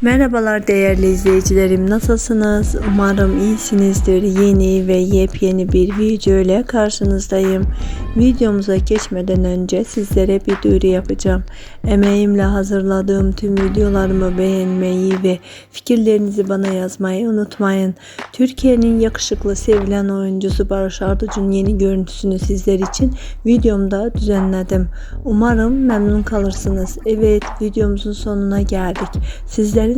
Merhabalar değerli izleyicilerim nasılsınız? Umarım iyisinizdir. Yeni ve yepyeni bir video ile karşınızdayım. Videomuza geçmeden önce sizlere bir duyuru yapacağım. Emeğimle hazırladığım tüm videolarımı beğenmeyi ve fikirlerinizi bana yazmayı unutmayın. Türkiye'nin yakışıklı sevilen oyuncusu Barış Arduç'un yeni görüntüsünü sizler için videomda düzenledim. Umarım memnun kalırsınız. Evet videomuzun sonuna geldik. Sizlerin